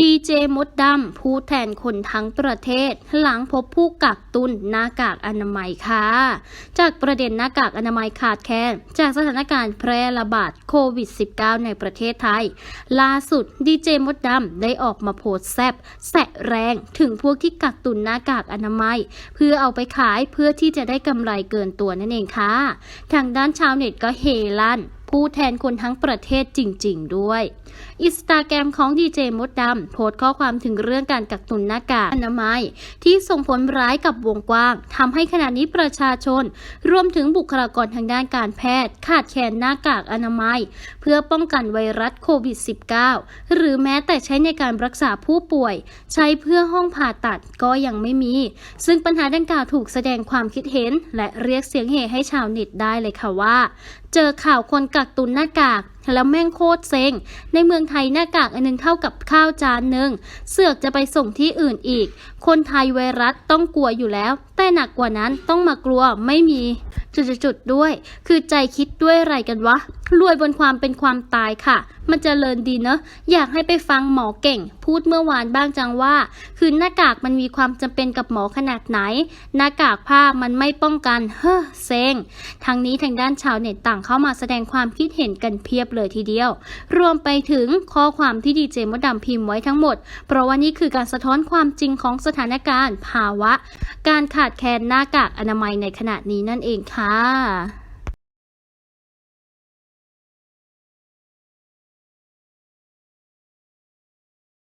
ดีเจมดดำผู้แทนคนทั้งประเทศ หลังพบผู้กักตุนหน้ากากอนามัยค่ะ จากประเด็นหน้ากากอนามัยขาดแคลนจากสถานการณ์แพร่ระบาดโควิด -19 ในประเทศไทย ล่าสุดดีเจมดดำได้ออกมาโพสแซบแสะแรงถึงพวกที่กักตุนหน้ากากอนามัย เพื่อเอาไปขายเพื่อที่จะได้กำไรเกินตัวนั่นเองค่ะ ทางด้านชาวเน็ตก็เฮลั่น ผู้แทนคนทั้งประเทศจริง ๆ ด้วยอินสตาแกรมของดีเจมดดำโพสต์ข้อความถึงเรื่องการกักตุนหน้ากากอนามัย ที่ส่งผลร้ายกับวงกว้างทำให้ขณะนี้ประชาชน รวมถึงบุคลากรทางด้านการแพทย์ ขาดแคลนหน้ากากอนามัย เพื่อป้องกันไวรัสโควิด -19 หรือแม้แต่ใช้ในการรักษาผู้ป่วย ใช้เพื่อห้องผ่าตัดก็ยังไม่มี ซึ่งปัญหาดังกล่าวถูกแสดงความคิดเห็น และเรียกเสียงเฮให้ชาวเน็ตได้เลยค่ะว่า เจอข่าวคนกักตุนหน้ากากแล้วแม่งโคตรเซ็ง ในเมืองไทยหน้ากากอันหนึงเท่ากับข้าวจานหนึ่งเสือกจะไปส่งที่อื่นอีก คนไทยไวรัสต้องกลัวอยู่แล้ว แต่หนักกว่านั้นต้องมากลัวไม่มีจุดๆๆด้วย คือใจคิดด้วยอะไรกันวะ รวยบนความเป็นความตายค่ะ มันจเจริญดีเนอะ อยากให้ไปฟังหมอเก่ง พูดเมื่อวานบ้างจังว่า คือหน้ากากมันมีความจำเป็นกับหมอขนาดไหน หน้ากากผ้ามันไม่ป้องกัน เฮ้อเซ็งทางนี้ทางด้านชาวเน็ตต่างเข้ามาแสดงความคิดเห็นกันเพียบเลยทีเดียว รวมไปถึงข้อความที่ดีเจมดดำพิมพ์ไว้ทั้งหมด เพราะว่านี่คือการสะท้อนความจริงของสถานการณ์ ภาวะ การขาดแคลนหน้ากากอนามัยในขณะนี้นั่นเองค่ะ